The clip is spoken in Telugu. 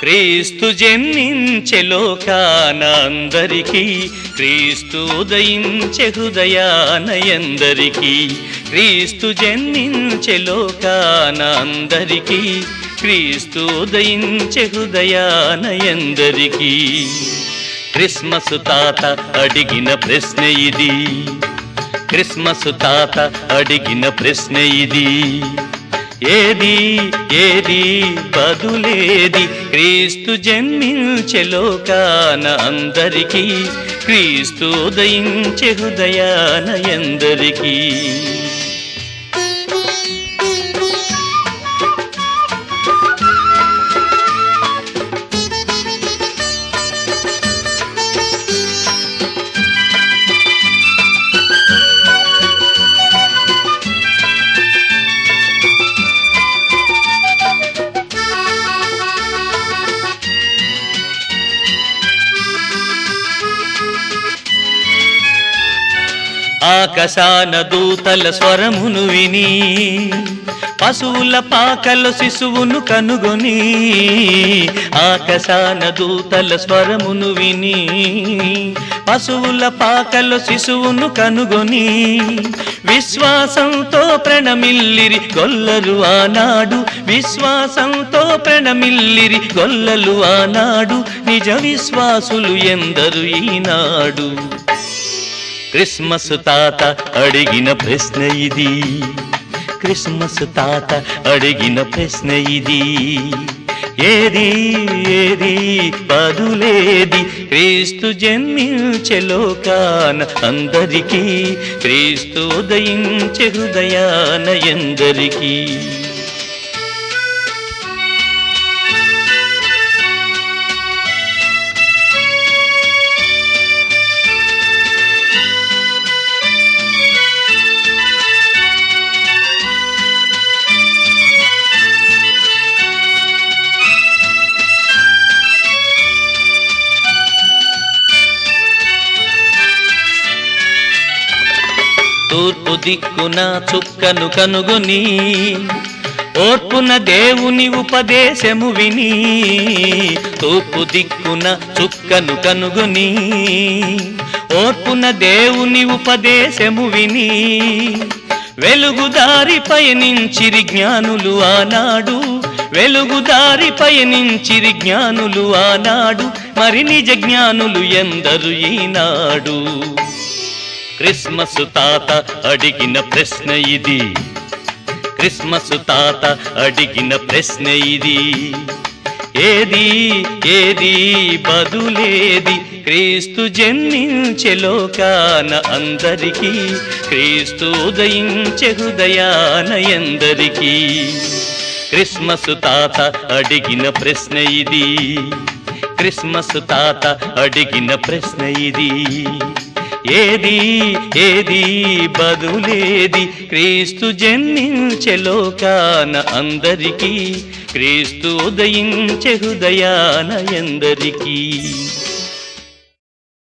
క్రీస్తు జన్మించే లోకానందరికీ క్రీస్తు ఉదయించే హృదయానయందరికీ క్రీస్తు జన్మించే లోకానందరికీ క్రీస్తు ఉదయించే హృదయానయందరికీ క్రిస్మస్ తాత అడిగిన ప్రశ్న ఇది క్రిస్మస్ తాత అడిగిన ప్రశ్న ఇది. ఏది ఏది బదులేది? క్రీస్తు జన్మించె లోకాన అందరికీ క్రీస్తు ఉదయించె హృదయాన ఎందరికీ. ఆకాశాన దూతల స్వరమును విని పశువుల పాకలు శిశువును కనుగొని ఆకాశాన దూతల స్వరమును విని పశువుల పాకలు శిశువును కనుగొని విశ్వాసంతో ప్రణమిల్లిరి గొల్లలు ఆనాడు విశ్వాసంతో ప్రణమిల్లిరి గొల్లలు ఆనాడు నిజ విశ్వాసులు ఎందరు ఈనాడు. క్రిస్మస్ తాత అడిగిన ప్రశ్న ఇది. క్రిస్మస్ తాత అడిగిన ప్రశ్న ఇది. ఏది ఏది బదులేది క్రీస్తు జన్మించె లోకాన అందరికీ క్రీస్తు ఉదయించే హృదయాన ఎందరికీ? తూర్పు దిక్కున చుక్కను కనుగొని ఓర్పున దేవుని ఉపదేశము విని తూర్పు దిక్కున చుక్కను కనుగొని ఓర్పున దేవుని ఉపదేశము విని వెలుగుదారి పయనించిరి జ్ఞానులు ఆనాడు వెలుగుదారి పయనించిరి జ్ఞానులు ఆనాడు మరి నిజ జ్ఞానులు ఎందరు ఈనాడు? క్రిస్మస్ తాత అడిగిన ప్రశ్న ఇది. క్రిస్మస్ తాత అడిగిన ప్రశ్న ఇది. ఏది ఏది బదులేది? క్రీస్తు జన్మించే లోకాన అందరికీ క్రీస్తు ఉదయించే హృదయాన ఎందరికీ. క్రిస్మస్ తాత అడిగిన ప్రశ్న ఇది. క్రిస్మస్ తాత అడిగిన ప్రశ్న ఇది. ఏది ఏది బదులేది? క్రీస్తు జన్మించె లోకాన అందరికీ క్రీస్తు ఉదయించె హృదయాన ఎందరికీ?